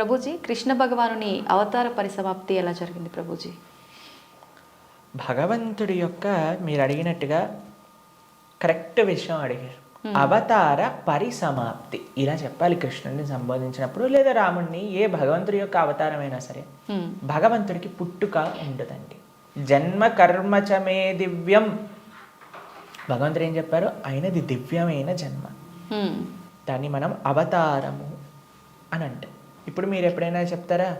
ప్రభుజీ కృష్ణ భగవానుని అవతార పరిసమాప్తి ఎలా జరిగింది ప్రభుజీ? భగవంతుడి యొక్క మీరు అడిగినట్టుగా కరెక్ట్ విషయం అడిగారు. అవతార పరిసమాప్తి. ఇలా చెప్పాలి కృష్ణుడిని సంబోధించినప్పుడు లేదా రాముడిని ఏ భగవంతుడి యొక్క అవతారమైనా సరే. భగవంతుడికి పుట్టుక ఉండదండి జన్మ కర్మచమే దివ్యం. భగవంతుడు ఏం చెప్పారు? ఆయనది దివ్యమైన జన్మ. దాన్ని మనం అవతారము అని అంటాం ఇప్పుడు మీరు ఎప్పుడైనా చెప్తారా?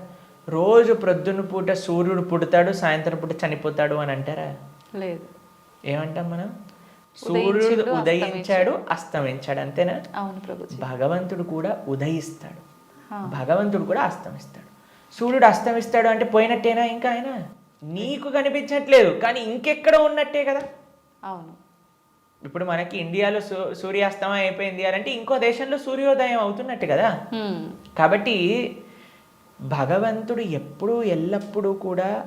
రోజు ప్రొద్దున పూట సూర్యుడు పుడతాడు సాయంత్రం పూట చనిపోతాడు అని అంటారా? లేదు. ఏమంటాం మనం? సూర్యుడు ఉదయించిండు, అస్తమించాడు. అంతేనా? అవును భగవంతుడు కూడా ఉదయిస్తాడు. భగవంతుడు కూడా అస్తమిస్తాడు. సూర్యుడు అస్తమిస్తాడు అంటే పోయినట్టేనా ఇంకా ఆయన? నీకు కనిపించట్లేదు కానీ ఇంకెక్కడ ఉన్నట్టే కదా. అవును. ఇప్పుడు మనకి ఇండియాలో సూ సూర్యాస్తమయం అయిపోయింది అని అంటే ఇంకో దేశంలో సూర్యోదయం అవుతున్నట్టు కదా. కాబట్టి భగవంతుడు ఎప్పుడూ ఎల్లప్పుడూ కూడా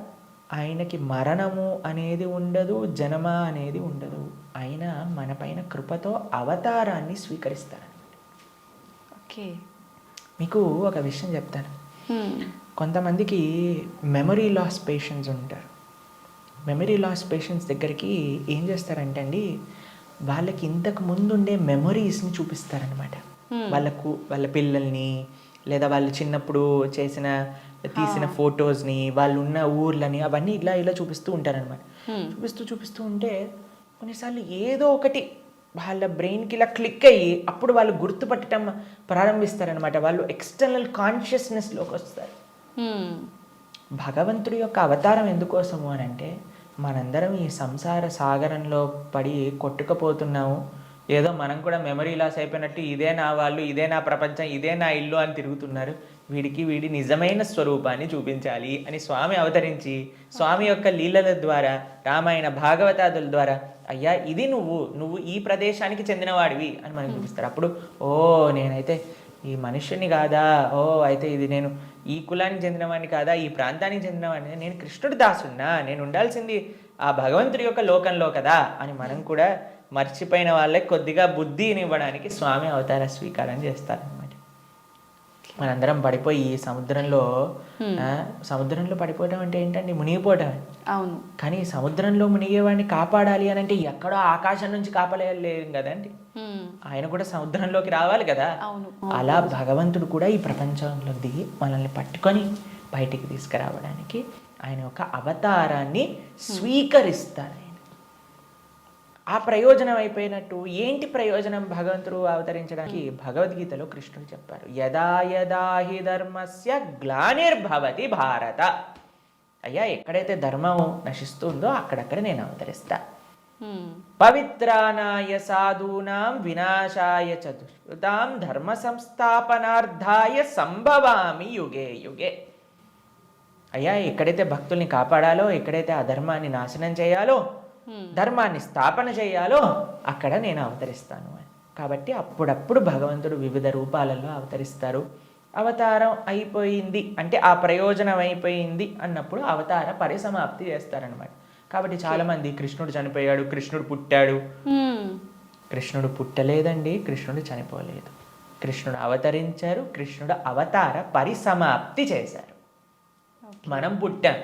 ఆయనకి మరణము అనేది ఉండదు జనమ అనేది ఉండదు. ఆయన మన పైన కృపతో అవతారాన్ని స్వీకరిస్తాడు. ఓకే. మీకు ఒక విషయం చెప్తాను. కొంతమందికి మెమరీ లాస్ పేషెంట్స్ ఉంటారు. మెమరీ లాస్ పేషెంట్స్ దగ్గరికి ఏం చేస్తారంటే అండి వాళ్ళకి ఇంతకు ముందు ఉండే మెమరీస్ని చూపిస్తారనమాట. వాళ్ళకు వాళ్ళ పిల్లల్ని లేదా వాళ్ళు చిన్నప్పుడు చేసిన తీసిన ఫొటోస్ని వాళ్ళు ఉన్న ఊర్లని అవన్నీ ఇలా ఇలా చూపిస్తూ ఉంటారనమాట. చూపిస్తూ చూపిస్తూ ఉంటే కొన్నిసార్లు ఏదో ఒకటి వాళ్ళ బ్రెయిన్కి ఇలా క్లిక్ అయ్యి అప్పుడు వాళ్ళు గుర్తుపట్టడం ప్రారంభిస్తారనమాట వాళ్ళు ఎక్స్టర్నల్ కాన్షియస్నెస్లోకి వస్తారు. భగవంతుడి యొక్క అవతారం ఎందుకోసము అని అంటే మనందరం ఈ సంసార సాగరంలో పడి కొట్టుకుపోతున్నాము. ఏదో మనం కూడా మెమరీ లాస్ అయిపోయినట్టు ఇదే నా వాళ్ళు ఇదే నా ప్రపంచం ఇదే నా ఇల్లు అని తిరుగుతున్నారు. వీడికి వీడి నిజమైన స్వరూపాన్ని చూపించాలి అని స్వామి అవతరించి స్వామి యొక్క లీలల ద్వారా రామాయణ భాగవతాదుల ద్వారా అయ్యా ఇది నువ్వు నువ్వు ఈ ప్రదేశానికి చెందినవాడివి అని మనకు చూపిస్తారు. అప్పుడు ఓ నేనైతే ఈ మనిషిని కాదా? ఓ అయితే ఇది నేను ఈ కులానికి చెందినవాడిని కాదా? ఈ ప్రాంతానికి చెందినవాడిని నేను కృష్ణుడి దాసున్నా నేను ఉండాల్సింది ఆ భగవంతుడి యొక్క లోకంలో కదా? అని మనం కూడా మర్చిపోయిన వాళ్ళకి కొద్దిగా బుద్ధిని ఇవ్వడానికి స్వామి అవతార స్వీకారం చేస్తారు. మనందరం పడిపోయి ఈ సముద్రంలో సముద్రంలో పడిపోవడం అంటే ఏంటండి? మునిగిపోవటం అవును. కానీ సముద్రంలో మునిగేవాడిని కాపాడాలి అని అంటే ఎక్కడో ఆకాశం నుంచి కాపాడలేం కదండి. ఆయన కూడా సముద్రంలోకి రావాలి కదా? అవును. అలా భగవంతుడు కూడా ఈ ప్రపంచంలో దిగి మనల్ని పట్టుకొని బయటికి తీసుకురావడానికి ఆయన ఒక అవతారాన్ని స్వీకరిస్తారు ఆ ప్రయోజనం అయిపోయినట్టు ఏంటి ప్రయోజనం భగవంతుడు అవతరించడానికి భగవద్గీతలో కృష్ణుడు చెప్పారు యదా యదా హి ధర్మస్య గ్లానిర్భవతి భారత అయ్యా ఎక్కడైతే ధర్మం నశిస్తుందో అక్కడక్కడ నేను అవతరిస్తా. పవిత్రానాయ సాధూనాం వినాశాయ చతుష్కృతాం ధర్మ సంస్థాపనార్థాయ సంభవామి యుగే యుగే అయ్యా ఎక్కడైతే భక్తుల్ని కాపాడాలో ఎక్కడైతే ఆ ధర్మాన్ని నాశనం చేయాలో. ధర్మాన్ని స్థాపన చేయాలో అక్కడ నేను అవతరిస్తాను అని. కాబట్టి అప్పుడప్పుడు భగవంతుడు వివిధ రూపాలలో అవతరిస్తారు. అవతారం అయిపోయింది అంటే ఆ ప్రయోజనం అయిపోయింది అన్నప్పుడు అవతార పరిసమాప్తి చేస్తారనమాట కాబట్టి చాలామంది కృష్ణుడు చనిపోయాడు కృష్ణుడు పుట్టాడు. కృష్ణుడు పుట్టలేదండి కృష్ణుడు చనిపోలేదు. కృష్ణుడు అవతరించారు కృష్ణుడు అవతార పరిసమాప్తి చేశారు. మనం పుట్టాం.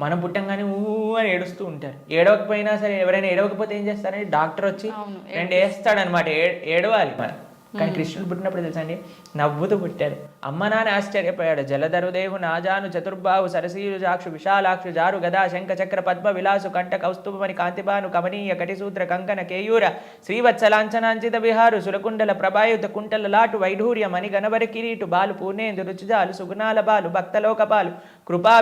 మనం పుట్టంగానే ఊ అని ఏడుస్తూ ఉంటారు. ఏడవకపోయినా సరే ఎవరైనా ఏడవకపోతే ఏం చేస్తారంటే డాక్టర్ వచ్చి రెండు వేస్తాడనమాట ఏడవాలి మనం కానీ కృష్ణుడు పుట్టినప్పుడు తెలుసా అండి? నవ్వుతూ పుట్టాడు. అమ్మ నాన్న ఆశ్చర్యపోయాడు. జలధరుదేవు నాజాను చతుర్బాహు సరసీరు జాక్షు విశాలాక్షు జారు గదా శంఖ చక్ర పద్మ విలాసు కంఠ కౌస్తుభమని కాంతిబాను కమనీయ కటిసూత్ర కంకణ కేయూర శ్రీవత్సలాంఛనాంచిత విహారు సులకుండల ప్రభాయుత కుంటల లాటు వైఢూర్య మణి గణవరి కిరీటు బాలు పూర్ణేందు రుచిజాలు సుగుణాల బాలు భక్తలోక పాలు కృపా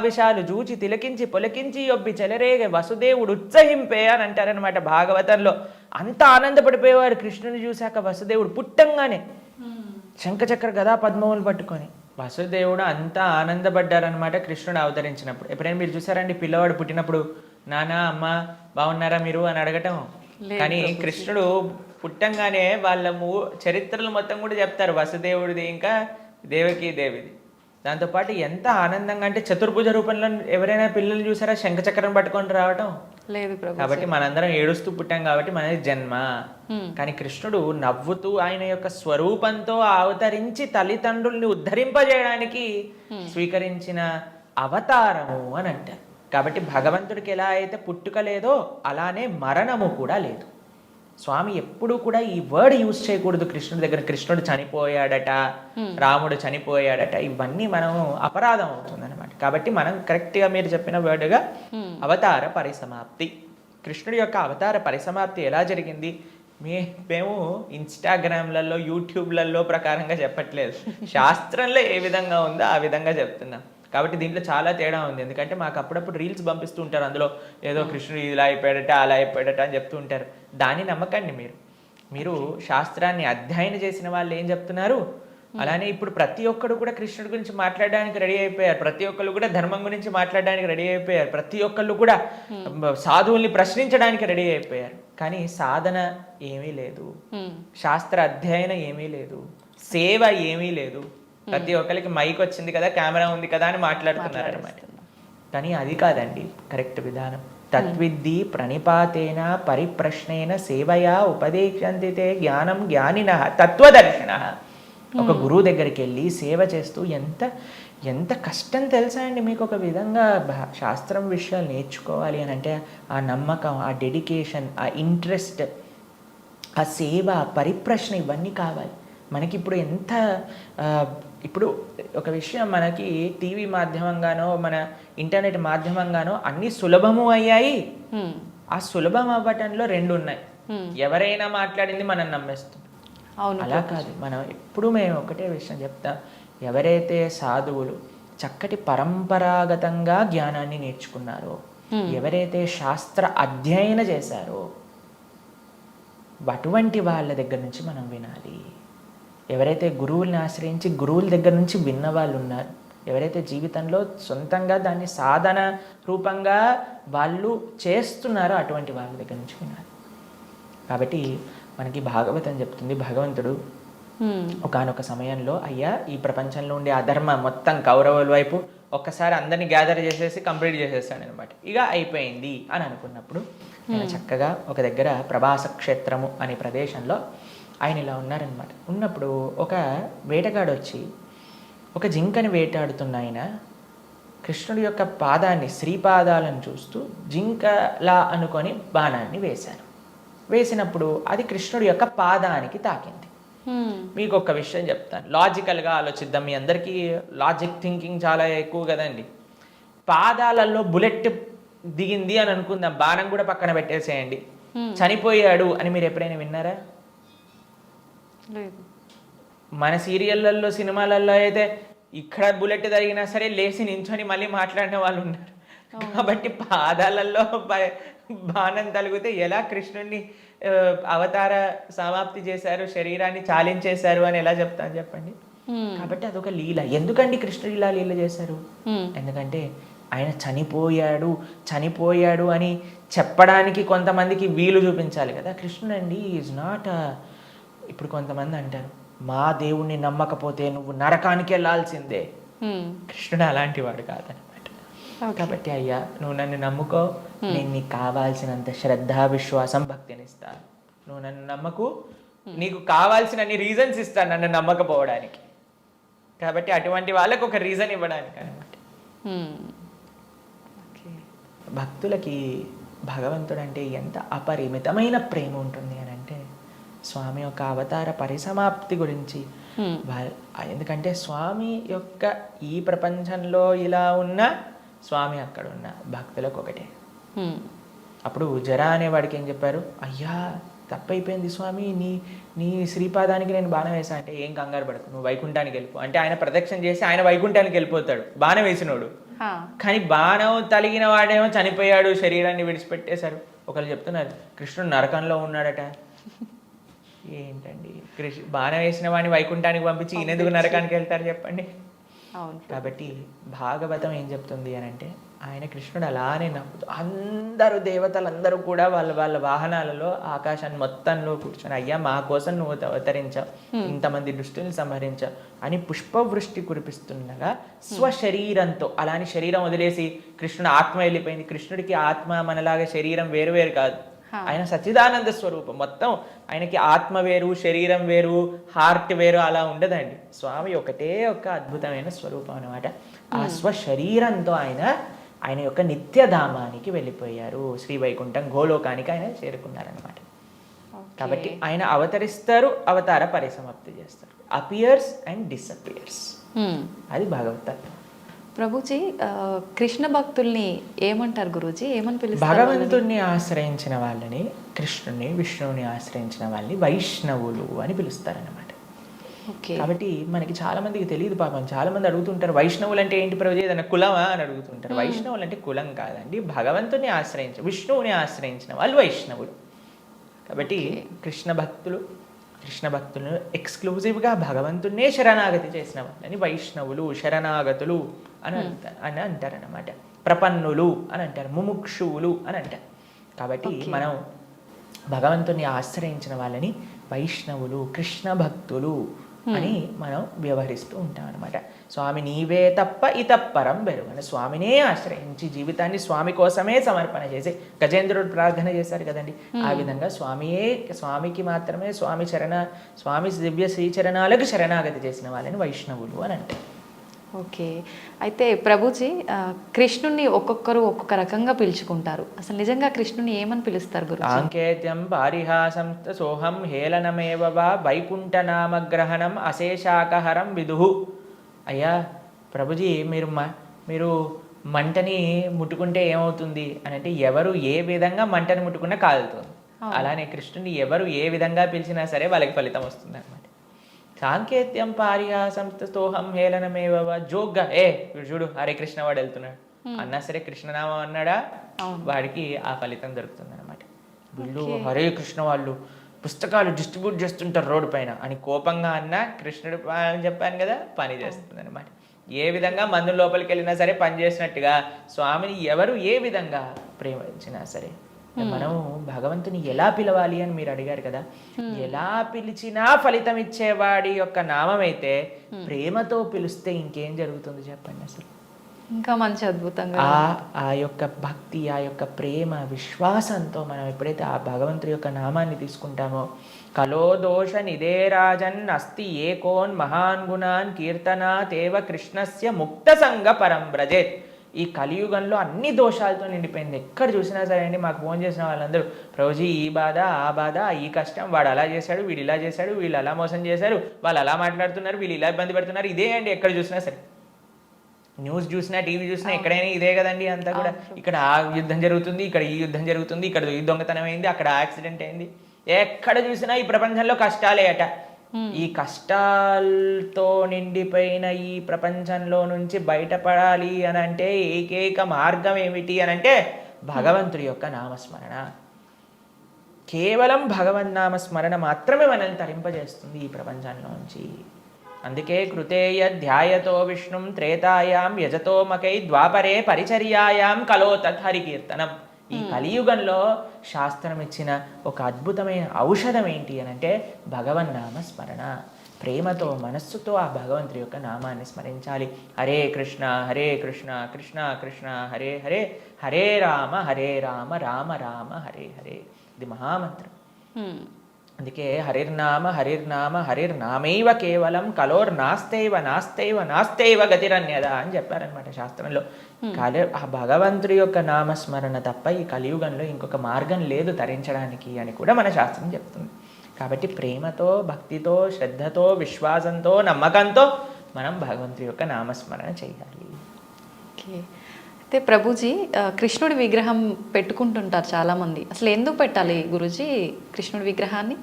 జూచి తిలకించి పొలకించి ఒబ్బి చెలరేగ వసుదేవుడు ఉత్సహింపే అని అంటారనమాట భాగవతంలో. అంత ఆనందపడిపోయేవారు కృష్ణుని చూశాక వసుదేవుడు పుట్టంగా పుట్టంగానే శంఖచక్ర గదా పద్మములు పట్టుకొని. వసుదేవుడు అంతా ఆనందపడ్డారనమాట కృష్ణుడు అవతరించినప్పుడు. ఎప్పుడైనా మీరు చూసారండి పిల్లవాడు పుట్టినప్పుడు నానా అమ్మ బాగున్నారా మీరు? అని అడగటం. కానీ కృష్ణుడు పుట్టంగానే వాళ్ళ మూ చరిత్రలు మొత్తం కూడా చెప్తారు. వసుదేవుడిది ఇంకా దేవకి దేవిది. దాంతోపాటు ఎంత ఆనందంగా అంటే చతుర్భుజ రూపంలో ఎవరైనా పిల్లలు చూసారా? శంఖచక్రం పట్టుకొని రావటం. లేదు కాబట్టి మనందరం ఏడుస్తూ పుట్టాం కాబట్టి మనది జన్మ. కానీ కృష్ణుడు నవ్వుతూ ఆయన యొక్క స్వరూపంతో అవతరించి తల్లిదండ్రుల్ని ఉద్ధరింపజేయడానికి స్వీకరించిన అవతారము అని అంటారు. కాబట్టి భగవంతుడికి ఎలా అయితే పుట్టుక లేదో అలానే మరణము కూడా లేదు. స్వామి ఎప్పుడూ కూడా ఈ వర్డ్ యూజ్ చేయకూడదు కృష్ణుడి దగ్గర. కృష్ణుడు చనిపోయాడట రాముడు చనిపోయాడట ఇవన్నీ మనం అపరాధం అవుతుంది అనమాట కాబట్టి మనం కరెక్ట్గా మీరు చెప్పిన వర్డ్గా అవతార పరిసమాప్తి. కృష్ణుడి యొక్క అవతార పరిసమాప్తి ఎలా జరిగింది? మే మేము ఇన్స్టాగ్రామ్లలో యూట్యూబ్లలో ప్రకారంగా చెప్పట్లేదు. శాస్త్రంలో ఏ విధంగా ఉందో ఆ విధంగా చెప్తున్నాం. కాబట్టి దీంట్లో చాలా తేడా ఉంది. ఎందుకంటే మాకు అప్పుడప్పుడు రీల్స్ పంపిస్తూ ఉంటారు. అందులో ఏదో కృష్ణుడు ఇలా అయిపోయాడట అలా అయిపోయాడట అని చెప్తూ ఉంటారు. దాన్ని నమ్మకండి మీరు. మీరు శాస్త్రాన్ని అధ్యయనం చేసిన వాళ్ళు ఏం చెప్తున్నారు? అలానే ఇప్పుడు ప్రతి ఒక్కరు కూడా కృష్ణుడి గురించి మాట్లాడడానికి రెడీ అయిపోయారు. ప్రతి ఒక్కళ్ళు కూడా ధర్మం గురించి మాట్లాడడానికి రెడీ అయిపోయారు. ప్రతి ఒక్కళ్ళు కూడా సాధువుల్ని ప్రశ్నించడానికి రెడీ అయిపోయారు. కానీ సాధన ఏమీ లేదు. శాస్త్ర అధ్యయనం ఏమీ లేదు. సేవ ఏమీ లేదు. ప్రతి ఒక్కరికి మైక్ వచ్చింది కదా కెమెరా ఉంది కదా అని మాట్లాడుతున్నారు అనమాట కానీ అది కాదండి. కరెక్ట్ విధానం. తత్విద్ధి ప్రణిపాతేన పరిప్రశ్నేన సేవయా ఉపదేశంతి తే జ్ఞానం జ్ఞానిన తత్వదర్శన. ఒక గురువు దగ్గరికి వెళ్ళి సేవ చేస్తూ ఎంత ఎంత కష్టం తెలుసా అండి మీకు ఒక విధంగా శాస్త్రం విషయాలు నేర్చుకోవాలి అని అంటే ఆ నమ్మకం ఆ డెడికేషన్ ఆ ఇంట్రెస్ట్ ఆ సేవ పరిప్రశ్న ఇవన్నీ కావాలి. మనకి ఇప్పుడు ఎంత ఇప్పుడు ఒక విషయం మనకి టీవీ మాధ్యమంగానో మన ఇంటర్నెట్ మాధ్యమంగానో అన్నీ సులభము అయ్యాయి. ఆ సులభం అవ్వటంలో రెండు ఉన్నాయి. ఎవరైనా మాట్లాడింది మనం నమ్మేస్తాం అలా కాదు. మనం ఎప్పుడు మేము ఒకటే విషయం చెప్తాం. ఎవరైతే సాధువులు చక్కటి పరంపరాగతంగా జ్ఞానాన్ని నేర్చుకున్నారో ఎవరైతే శాస్త్ర అధ్యయన చేశారో అటువంటి వాళ్ళ దగ్గర నుంచి మనం వినాలి. ఎవరైతే గురువుల్ని ఆశ్రయించి గురువుల దగ్గర నుంచి విన్న వాళ్ళు ఉన్నారు ఎవరైతే జీవితంలో సొంతంగా దాన్ని సాధన రూపంగా వాళ్ళు చేస్తున్నారో అటువంటి వాళ్ళ దగ్గర నుంచి వినాలి. కాబట్టి మనకి భాగవతం చెప్తుంది భగవంతుడు. ఒకానొక సమయంలో అయ్యా ఈ ప్రపంచంలో ఉండే అధర్మ మొత్తం కౌరవుల వైపు ఒక్కసారి అందరినీ గ్యాదర్ చేసేసి కంప్లీట్ చేసేసాను అనమాట ఇక అయిపోయింది అని అనుకున్నప్పుడు ఆయన చక్కగా ఒక దగ్గర ప్రభాస క్షేత్రము అనే ప్రదేశంలో ఆయన ఇలా ఉన్నారనమాట ఉన్నప్పుడు ఒక వేటగాడు వచ్చి ఒక జింకని వేటాడుతున్న ఆయన కృష్ణుడి యొక్క పాదాన్ని శ్రీపాదాలను చూస్తూ జింకలా అనుకొని బాణాన్ని వేశారు. వేసినప్పుడు అది కృష్ణుడి యొక్క పాదానికి తాకింది. మీకు ఒక విషయం చెప్తాను. లాజికల్గా ఆలోచిద్దాం. మీ అందరికీ లాజిక్ థింకింగ్ చాలా ఎక్కువ కదండి. పాదాలలో బుల్లెట్ దిగింది అని అనుకుందాం. బాణం కూడా పక్కన పెట్టేసేయండి. చనిపోయాడు అని మీరు ఎప్పుడైనా విన్నారా? మన సీరియళ్ళల్లో సినిమాలలో అయితే ఇక్కడ బుల్లెట్ తగినా సరే లేచి నించొని మళ్ళీ మాట్లాడిన వాళ్ళు ఉన్నారు కాబట్టి పాదాలలో బాణం తలిగితే ఎలా కృష్ణుడిని అవతార సమాప్తి చేశారు శరీరాన్ని చాలించేశారు అని ఎలా చెప్తాను చెప్పండి. కాబట్టి అదొక లీల ఎందుకండి కృష్ణుడు ఇలా లీల చేశారు. ఎందుకంటే ఆయన చనిపోయాడు చనిపోయాడు అని చెప్పడానికి కొంతమందికి వీలు చూపించాలి కదా కృష్ణుడు అండి ఈజ్ నాట్ ఇప్పుడు కొంతమంది అంటారు మా దేవుణ్ణి నమ్మకపోతే నువ్వు నరకానికి వెళ్ళాల్సిందే. కృష్ణుడు అలాంటి వాడు కాబట్టి అయ్యా నువ్వు నన్ను నమ్ముకో. నేను నీకు కావాల్సినంత శ్రద్ధ విశ్వాసం భక్తిని ఇస్తాను నువ్వు నన్ను నమ్మకు. నీకు కావాల్సినన్ని రీజన్స్ ఇస్తాను నన్ను నమ్మకపోవడానికి. కాబట్టి అటువంటి వాళ్ళకు ఒక రీజన్ ఇవ్వడానికి అనమాట. భక్తులకి భగవంతుడు అంటే ఎంత అపరిమితమైన ప్రేమ ఉంటుంది అని అంటే స్వామి యొక్క అవతార పరిసమాప్తి గురించి ఎందుకంటే స్వామి యొక్క ఈ ప్రపంచంలో ఇలా ఉన్న స్వామి అక్కడ ఉన్న భక్తులకు ఒకటే. అప్పుడు జరా అనేవాడికి ఏం చెప్పారు? అయ్యా తప్పైపోయింది స్వామి నీ నీ శ్రీపాదానికి నేను బాణం వేసా అంటే ఏం కంగారు పడకు నువ్వు వైకుంఠానికి వెళ్ళిపో. అంటే ఆయన ప్రదక్షిణ చేసి ఆయన వైకుంఠానికి వెళ్ళిపోతాడు బాణం వేసినోడు. కానీ బాణం తలిగిన వాడేమో చనిపోయాడు శరీరాన్ని విడిచిపెట్టేశారు. ఒకళ్ళు చెప్తున్నారు కృష్ణుడు నరకంలో ఉన్నాడట. ఏంటండి? కృష్ణ బాణం వేసిన వాడిని వైకుంఠానికి పంపించి ఈయన ఎందుకు నరకానికి వెళ్తారు చెప్పండి. కాబట్టి భాగవతం ఏం చెప్తుంది అని అంటే ఆయన కృష్ణుడు అలానే నవ్వుతూ అందరూ దేవతలందరూ కూడా వాళ్ళ వాళ్ళ వాహనాలలో ఆకాశాన్ని మొత్తంలో కూర్చొని అయ్యా మా కోసం నువ్వు అవతరించావు ఇంతమంది దుష్టుల్ని సంహరించావు అని పుష్పవృష్టి కురిపిస్తుండగా స్వశరీరంతో అలాని శరీరం వదిలేసి కృష్ణుడు ఆత్మ వెళ్ళిపోయింది. కృష్ణుడికి ఆత్మ మనలాగా శరీరం వేరు వేరు కాదు. ఆయన సచ్చిదానంద స్వరూపం. మొత్తం ఆయనకి ఆత్మ వేరు శరీరం వేరు హార్ట్ వేరు అలా ఉండదండి. స్వామి ఒకటే ఒక అద్భుతమైన స్వరూపం అన్నమాట. ఆ స్వశరీరంతో ఆయన ఆయన యొక్క నిత్యధామానికి వెళ్ళిపోయారు. శ్రీ వైకుంఠం గోలోకానికి ఆయన చేరుకున్నారనమాట కాబట్టి ఆయన అవతరిస్తారు అవతార పరిసమాప్తి చేస్తారు. Appears and disappears. అది భగవతత్వం ప్రభుజీ కృష్ణ భక్తుల్ని ఏమంటారు గురూజీ? ఏమని పిలుస్తారు భగవంతుణ్ణి ఆశ్రయించిన వాళ్ళని కృష్ణుని విష్ణువుని ఆశ్రయించిన వాళ్ళని వైష్ణవులు అని పిలుస్తారన్నమాట. ఓకే. కాబట్టి మనకి చాలా మందికి తెలియదు పాపం. చాలా మంది అడుగుతుంటారు వైష్ణవులు అంటే ఏంటి ప్రభు ఏదైనా కులమా అని అడుగుతుంటారు. వైష్ణవులు అంటే కులం కాదండి. భగవంతుని ఆశ్రయించ విష్ణువుని ఆశ్రయించిన వాళ్ళు వైష్ణవులు. కాబట్టి కృష్ణ భక్తులు కృష్ణ భక్తులను ఎక్స్క్లూజివ్గా భగవంతున్నే శరణాగతి చేసిన వాళ్ళని వైష్ణవులు శరణాగతులు అని అంటారు అని అంటారన్నమాట. ప్రపన్నులు అని అంటారు. ముముక్షువులు అని అంటారు. కాబట్టి మనం భగవంతుని ఆశ్రయించిన వాళ్ళని వైష్ణవులు కృష్ణ భక్తులు అని మనం వ్యవహరిస్తూ ఉంటాం అనమాట స్వామి నీవే తప్ప ఇతప్పరం బెరుగని స్వామినే ఆశ్రయించి జీవితాన్ని స్వామి కోసమే సమర్పణ చేసి గజేంద్రుడు ప్రార్థన చేశారు కదండి. ఆ విధంగా స్వామియే స్వామికి మాత్రమే స్వామి చరణ స్వామి దివ్య శ్రీచరణాలకు శరణాగతి చేసిన వాళ్ళని వైష్ణవులు అని అంటారు. ఓకే. అయితే ప్రభుజీ ఆ, కృష్ణుణ్ణి ఒక్కొక్కరు ఒక్కొక్క రకంగా పిలుచుకుంటారు. అసలు నిజంగా కృష్ణుని ఏమని పిలుస్తారు గురు సాంకేత్యం పారిహాసం సోహం హేళనమేవ వా వైకుంఠనామగ్రహణం అశేషాకహరం విదుహు. అయ్యా ప్రభుజీ మీరు మ మీరు మంటని ముట్టుకుంటే ఏమవుతుంది? అని అంటే ఎవరు ఏ విధంగా మంటని ముట్టుకున్నా కాలుతుంది. అలానే కృష్ణుని ఎవరు ఏ విధంగా పిలిచినా సరే వాళ్ళకి ఫలితం వస్తుంది అనమాట సాంకేత్యం పారిహాసం స్తోహం హేళనమేవ వా. జోగ్గా ఏ చూడు హరే కృష్ణ వాడు వెళ్తున్నాడు. అన్నా సరే కృష్ణనామం అన్నాడా? వాడికి ఆ ఫలితం దొరుకుతుంది అనమాట వీళ్ళు హరే కృష్ణ వాళ్ళు పుస్తకాలు డిస్ట్రిబ్యూట్ చేస్తుంటారు రోడ్డు పైన. అని కోపంగా అన్న కృష్ణుడు అని చెప్పాను కదా పని చేస్తుంది అనమాట ఏ విధంగా మందు లోపలికి వెళ్ళినా సరే పని చేసినట్టుగా స్వామిని ఎవరు ఏ విధంగా ప్రేమించినా సరే మనం భగవంతుని ఎలా పిలవాలి అని మీరు అడిగారు కదా ఎలా పిలిచినా ఫలితం ఇచ్చేవాడి యొక్క నామం అయితే ప్రేమతో పిలిస్తే ఇంకేం జరుగుతుంది చెప్పండి అసలు? ఇంకా మంచి అద్భుతంగా ఆ యొక్క భక్తి ఆ యొక్క ప్రేమ విశ్వాసంతో మనం ఎప్పుడైతే ఆ భగవంతుడి యొక్క నామాన్ని తీసుకుంటామో కలో దోష నిదేరాజన్ అస్తి ఏకోన్ మహాన్ గుణాన్ కీర్తనాతేవ కృష్ణస్య ముక్త సంగ పరం బ్రజేత్ ఈ కలియుగంలో అన్ని దోషాలతో నిండిపోయింది. ఎక్కడ చూసినా సరే అండి మాకు ఫోన్ చేసిన వాళ్ళందరూ ప్రభుజీ ఈ బాధ ఆ బాధ ఈ కష్టం వాడు అలా చేశాడు వీడు ఇలా చేశాడు వీళ్ళు అలా మోసం చేశారు వాళ్ళు అలా మాట్లాడుతున్నారు వీళ్ళు ఇలా ఇబ్బంది పెడుతున్నారు. ఇదే అండి ఎక్కడ చూసినా సరే. న్యూస్ చూసినా టీవీ చూసినా ఎక్కడైనా ఇదే కదండి అంతా కూడా. ఇక్కడ ఆ యుద్ధం జరుగుతుంది ఇక్కడ ఈ యుద్ధం జరుగుతుంది ఇక్కడ ఈ దొంగతనం అయింది అక్కడ యాక్సిడెంట్ అయింది. ఎక్కడ చూసినా ఈ ప్రపంచంలో కష్టాలే అట. ఈ కష్టాలతో నిండిపోయిన ఈ ప్రపంచంలో నుంచి బయటపడాలి అని అంటే ఏకైక మార్గం ఏమిటి అని అంటే భగవంతుడి యొక్క నామస్మరణ. కేవలం భగవన్నామ స్మరణ మాత్రమే మనల్ని తరింపజేస్తుంది ఈ ప్రపంచంలోంచి అందుకే కృతేయ ధ్యాయతో విష్ణుం త్రేతాయాం యజతో మకై ద్వాపరే పరిచర్యాయాం కలో తత్ హరికీర్తనం. ఈ కలియుగంలో శాస్త్రం ఇచ్చిన ఒక అద్భుతమైన ఔషధం ఏంటి అని అంటే భగవన్నామ స్మరణ ప్రేమతో మనస్సుతో ఆ భగవంతుడి యొక్క నామాన్ని స్మరించాలి. హరే కృష్ణ హరే కృష్ణ కృష్ణ కృష్ణ హరే హరే హరే రామ హరే రామ రామ రామ హరే హరే. ఇది మహామంత్రం. హ్మ్. అందుకే హరిర్నామ హరిర్నామ హరిర్నామైవ కేవలం కలోర్ నాస్తైవ నాస్తైవ నాస్తైవ గతిరన్యద అని చెప్పారనమాట శాస్త్రంలో. కలి ఆ భగవంతుడి యొక్క నామస్మరణ తప్ప ఈ కలియుగంలో ఇంకొక మార్గం లేదు తరించడానికి అని కూడా మన శాస్త్రం చెప్తుంది. కాబట్టి ప్రేమతో భక్తితో శ్రద్ధతో విశ్వాసంతో నమ్మకంతో మనం భగవంతుడి యొక్క నామస్మరణ చేయాలి. ఓకే. అయితే ప్రభుజీ కృష్ణుడి విగ్రహం పెట్టుకుంటుంటారు చాలామంది. అసలు ఎందుకు పెట్టాలి గురుజీ కృష్ణుడి విగ్రహాన్ని?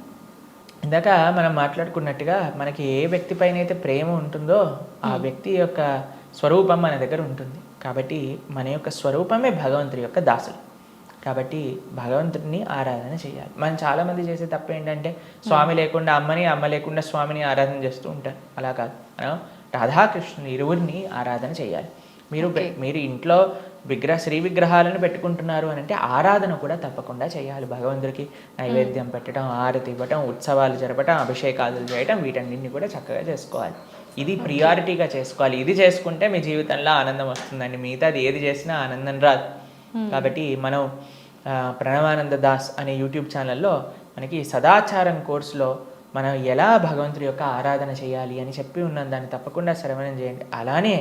ఇందాక మనం మాట్లాడుకున్నట్టుగా మనకి ఏ వ్యక్తి పైన అయితే ప్రేమ ఉంటుందో ఆ వ్యక్తి యొక్క స్వరూపం మన దగ్గర ఉంటుంది. కాబట్టి మన యొక్క స్వరూపమే భగవంతుడి యొక్క దాసులు. కాబట్టి భగవంతుడిని ఆరాధన చేయాలి. మనం చాలా మంది చేసే తప్పు ఏంటంటే స్వామి లేకుండా అమ్మని అమ్మ లేకుండా స్వామిని ఆరాధన చేస్తూ ఉంటారు. అలా కాదు. మనం రాధాకృష్ణులు ఇరువురిని ఆరాధన చేయాలి. మీరు. మీరు ఇంట్లో విగ్రహ శ్రీ విగ్రహాలను పెట్టుకుంటున్నారు అని అంటే ఆరాధన కూడా తప్పకుండా చేయాలి భగవంతుడికి. నైవేద్యం పెట్టడం ఆరతి ఇవ్వటం ఉత్సవాలు జరపటం అభిషేకాలు చేయటం వీటన్నింటిని కూడా చక్కగా చేసుకోవాలి. ఇది ప్రియారిటీగా చేసుకోవాలి. ఇది చేసుకుంటే మీ జీవితంలో ఆనందం వస్తుందండి. మిగతాది ఏది చేసినా ఆనందం రాదు. కాబట్టి మనం ప్రణవానంద దాస్ అనే యూట్యూబ్ ఛానల్లో మనకి సదాచారం కోర్సులో మనం ఎలా భగవంతుడి యొక్క ఆరాధన చేయాలి అని చెప్పి ఉన్నాం. దాన్ని తప్పకుండా శ్రవణం చేయండి. అలానే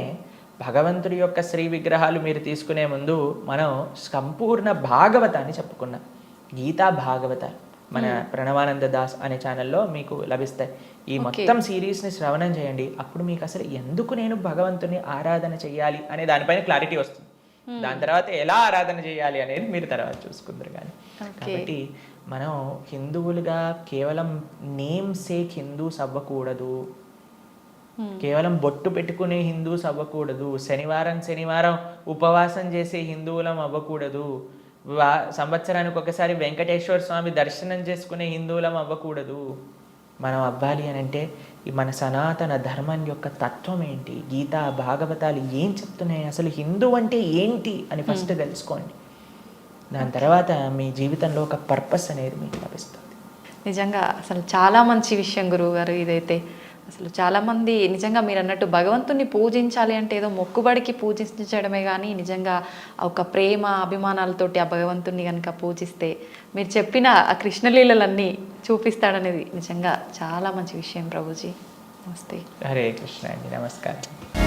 భగవంతుడి యొక్క శ్రీ విగ్రహాలు మీరు తీసుకునే ముందు మనం సంపూర్ణ భాగవతాన్ని చెప్పుకున్నాం. గీతా భాగవతాలు. మన ప్రణవానంద దాస్ అనే ఛానల్లో మీకు లభిస్తాయి. ఈ మొత్తం సిరీస్ని శ్రవణం చేయండి. అప్పుడు మీకు అసలు ఎందుకు నేను భగవంతుని ఆరాధన చేయాలి అనే దానిపైన క్లారిటీ వస్తుంది. దాని తర్వాత ఎలా ఆరాధన చేయాలి అనేది మీరు తర్వాత చూసుకుందరు కానీ. కాబట్టి మనం హిందువులుగా కేవలం నేమ్ సేక్ హిందూస్ అవ్వకూడదు కేవలం బొట్టు పెట్టుకునే హిందూస్ అవ్వకూడదు శనివారం శనివారం ఉపవాసం చేసే హిందువులం అవ్వకూడదు. సంవత్సరానికి ఒకసారి వెంకటేశ్వర స్వామి దర్శనం చేసుకునే హిందువులం అవ్వకూడదు. మనం అవ్వాలి అని అంటే ఈ మన సనాతన ధర్మం యొక్క తత్వం ఏంటి? గీత భాగవతాలు ఏం చెప్తున్నాయి? అసలు హిందూ అంటే ఏంటి అని ఫస్ట్ తెలుసుకోండి. దాని తర్వాత మీ జీవితంలో ఒక పర్పస్ అనేది మీకు లభిస్తుంది. నిజంగా అసలు చాలా మంచి విషయం గురువు గారు ఇదైతే. అసలు చాలామంది నిజంగా మీరు అన్నట్టు భగవంతుని పూజించాలి అంటే ఏదో మొక్కుబడికి పూజించడమే కానీ నిజంగా ఒక ప్రేమ అభిమానాలతోటి ఆ భగవంతుని కనుక పూజిస్తే మీరు చెప్పిన ఆ కృష్ణలీలలన్నీ చూపిస్తాడనేది నిజంగా చాలా మంచి విషయం ప్రభుజీ. నమస్తే. హరే కృష్ణ అండి నమస్కారం.